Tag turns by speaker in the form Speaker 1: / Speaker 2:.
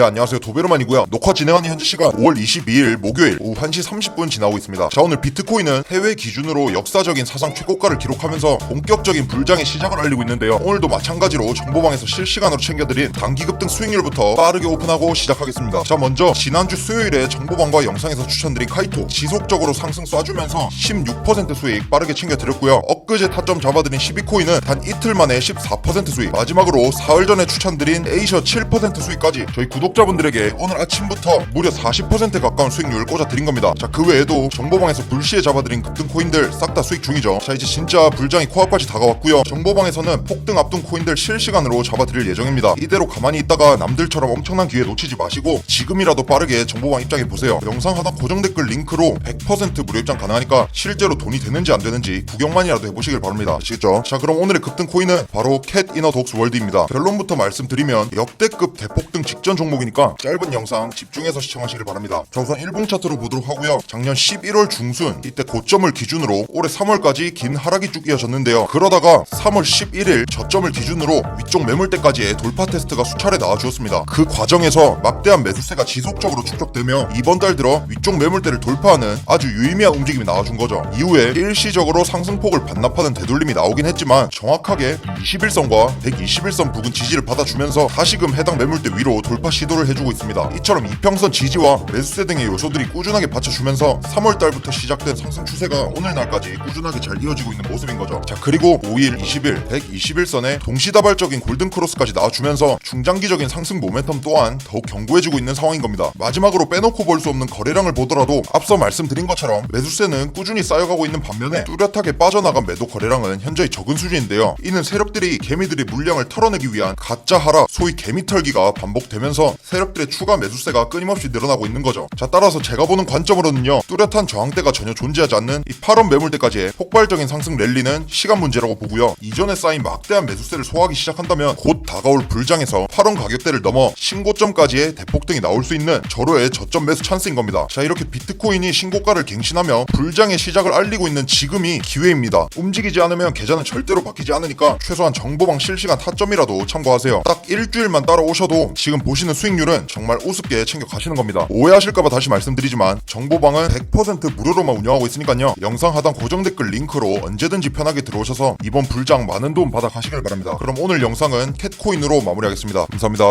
Speaker 1: 네 안녕하세요. 도베르만이고요. 녹화 진행하는 현재 시간 5월 22일 목요일 오후 1시 30분 지나고 있습니다. 자 오늘 비트코인은 해외 기준으로 역사적인 사상 최고가를 기록하면서 본격적인 불장의 시작을 알리고 있는데요. 오늘도 마찬가지로 정보방에서 실시간으로 챙겨드린 단기 급등 수익률부터 빠르게 오픈하고 시작하겠습니다. 자 먼저 지난주 수요일에 정보방과 영상에서 추천드린 카이토 지속적으로 상승 쏴주면서 16% 수익 빠르게 챙겨드렸고요 엊그제 타점 잡아드린 12코인은 단 이틀 만에 14% 수익. 마지막으로 사흘 전에 추천드린 에이셔 7% 수익까지 저희 구독자분들에게 오늘 아침부터 무려 40% 가까운 수익률 꽂아드린 겁니다. 자 그 외에도 정보방에서 불시에 잡아드린 급등 코인들 싹 다 수익 중이죠. 자 이제 진짜 불장이 코앞까지 다가왔고요. 정보방에서는 폭등 앞둔 코인들 실시간으로 잡아드릴 예정입니다. 이대로 가만히 있다가 남들처럼 엄청난 기회 놓치지 마시고 지금이라도 빠르게 정보방 입장해 보세요. 영상 하단 고정 댓글 링크로 100% 무료 입장 가능하니까 실제로 돈이 되는지 안 되는지 구경만이라도 해보 시길 바랍니다. 아시겠죠? 자 그럼 오늘의 급등 코인은 바로 캣 이너 독스 월드입니다. 결론부터 말씀드리면 역대급 대폭등 직전 종목이니까 짧은 영상 집중해서 시청하시길 바랍니다. 자 우선 1봉 차트로 보도록 하고요. 작년 11월 중순 이때 고점을 기준으로 올해 3월까지 긴 하락이 쭉 이어졌는데요. 그러다가 3월 11일 저점을 기준으로 위쪽 매물대까지의 돌파 테스트가 수차례 나와주었습니다. 그 과정에서 막대한 매수세가 지속적으로 축적되며 이번 달 들어 위쪽 매물대를 돌파하는 아주 유의미한 움직임이 나와준 거죠. 이후에 일시적으로 상승폭을 반납 하는 되돌림이 나오긴 했지만 정확하게 21선과 121선 부근 지지를 받아주면서 다시금 해당 매물대 위로 돌파 시도를 해주고 있습니다. 이처럼 이평선 지지와 매수세 등의 요소들이 꾸준하게 받쳐주면서 3월 달부터 시작된 상승 추세가 오늘날까지 꾸준하게 잘 이어지고 있는 모습인 거죠. 자 그리고 5일, 20일, 121선에 동시다발적인 골든크로스까지 나와주면서 중장기적인 상승 모멘텀 또한 더욱 견고해지고 있는 상황인 겁니다. 마지막으로 빼놓고 볼 수 없는 거래량을 보더라도 앞서 말씀드린 것처럼 매수세는 꾸준히 쌓여가고 있는 반면에 뚜렷하게 빠져나간 매도 거래량은 현저히 적은 수준인데요. 이는 세력들이 개미들의 물량을 털어내기 위한 가짜 하락 소위 개미 털기가 반복되면서 세력들의 추가 매수세가 끊임없이 늘어나고 있는 거죠. 자 따라서 제가 보는 관점으로는요 뚜렷한 저항대가 전혀 존재하지 않는 이 8원 매물대까지의 폭발적인 상승 랠리는 시간 문제라고 보고요. 이전에 쌓인 막대한 매수세를 소화하기 시작한다면 곧 다가올 불장에서 8원 가격대를 넘어 신고점까지의 대폭등이 나올 수 있는 절호의 저점 매수 찬스인 겁니다. 자 이렇게 비트코인이 신고가를 갱신하며 불장의 시작을 알리고 있는 지금이 기회입니다 움직이지 않으면 계좌는 절대로 바뀌지 않으니까 최소한 정보방 실시간 타점이라도 참고하세요. 딱 일주일만 따라오셔도 지금 보시는 수익률은 정말 우습게 챙겨 가시는 겁니다. 오해하실까봐 다시 말씀드리지만 정보방은 100% 무료로만 운영하고 있으니까요. 영상 하단 고정 댓글 링크로 언제든지 편하게 들어오셔서 이번 불장 많은 도움 받아 가시길 바랍니다. 그럼 오늘 영상은 캣코인으로 마무리하겠습니다. 감사합니다